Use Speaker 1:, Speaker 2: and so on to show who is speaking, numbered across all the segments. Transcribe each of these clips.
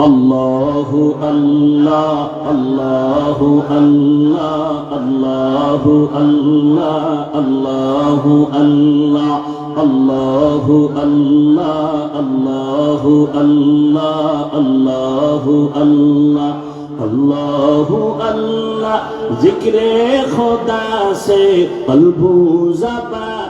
Speaker 1: আল্লাহু আল্লাহ আল্লাহু আল্লাহ আল্লাহু আল্লাহ আল্লাহু আল্লাহ আল্লাহু আল্লাহ আল্লাহু আল্লাহ আল্লাহু আল্লাহ আল্লাহু আল্লাহ জিক্রে খোদা সে কলবু জবান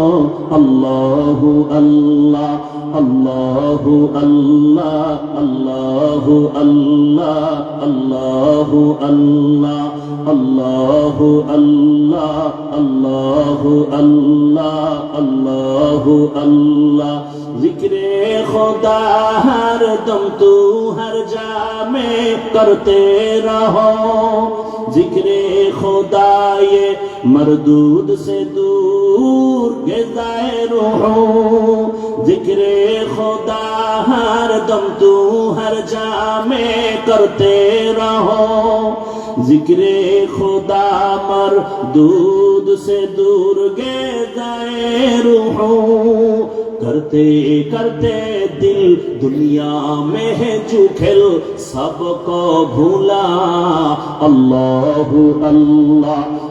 Speaker 1: আল্লাহ, আল্লাহু আল্লাহ আল্লাহু আল্লাহ আল্লাহু আল্লাহ আল্লাহু আল্লাহ আল্লাহু আল্লাহ আল্লাহু আল্লাহ। জিক্রে খোদা, হার দম তু হর জামে করতে রহো। জিক্রে খোদা ये मरदूद से दूर गजाए रोहो हर जा में करते रहो ज़िक्र खुदा मर दूध से दूर गे गए रूहों करते करते दिल दुनिया में है जुखिल सबको भूला अल्लाह अल्लाह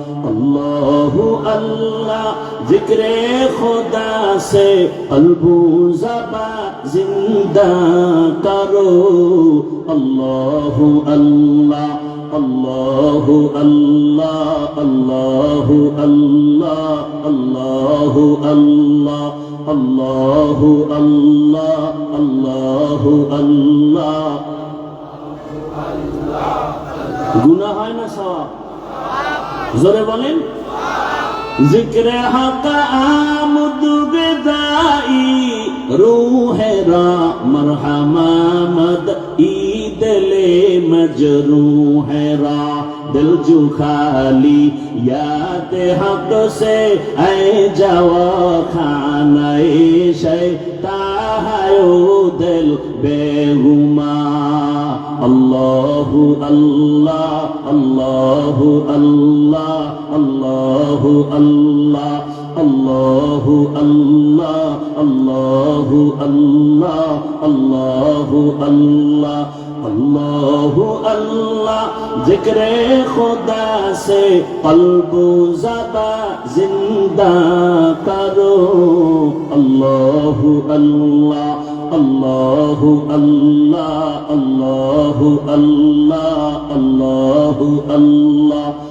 Speaker 1: अल्लाहु अल्लाह जिक्र खुदा से अलबू जबा जिंदा करो अल्लाहु अल्लाह अल्लाहु अल्लाह अल्लाहु अल्लाह अल्लाहु अल्लाह अल्लाहु अल्लाह अल्लाहु अल्लाह गुना है ना सवाब জোরে বলেন। জিক্রে হকা আম দুবে দাই রুহে রা মরহামা মদ ঈদ লে মজরু হে রা। দিল জু খালি ইয়াদ সে আই জাওয়া খানাই শে তাহায়ো দিল বেগুমা আল্লাহু আল্লাহ আল্লাহু আল্লাহ। আল্লাহ আল্লাহ আল্লাহ আল্লাহ আল্লাহ আল্লাহ আল্লাহ আল্লাহ اللہ اللہ ذکر خدا سے قلب زبا زندہ کرو اللہ اللہ اللہ اللہ اللہ اللہ اللہ اللہ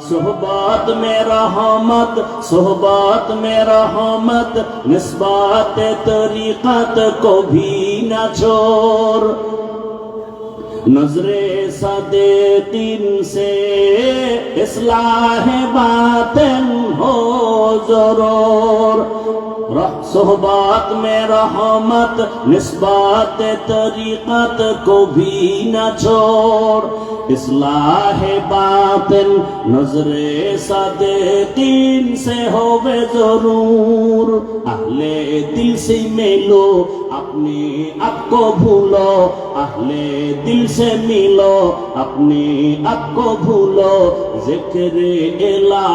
Speaker 1: सोहबात में रहमत सोहबात में रहमत निस्बात तरीक़त को भी न छोड़ नजरे सदेतिन से इस्लाह बातन हो ज़रूर। सोहबात में रहमत निस्बात तरीक़त को भी न छोड़ इस्लाह बातिन नजरे सदेतिन से होवे जरूर अहले दिल से मिलो আপনি आपको भूलो अहले दिल से मिलो अपने आपको भूलो जिक्र एला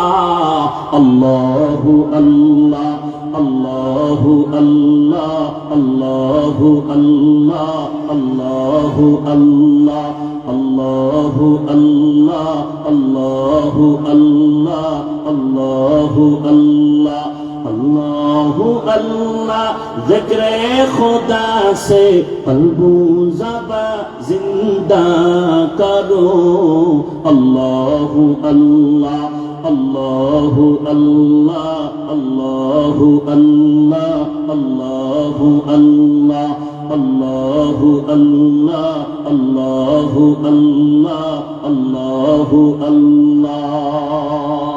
Speaker 1: अल्लाहु अल्लाह अल्लाहु अल्लाह अल्लाहु अल्लाह अल्लाहु अल्लाह अल्लाहु अल्लाह अल्लाहु अल्लाह अल्लाहु अल्लाह اللہ ذکر خدا سے قلبو زبا زندہ کرو اللہ اللہ اللہ اللہ اللہ اللہ اللہ اللہ اللہ اللہ اللہ اللہ اللہ اللہ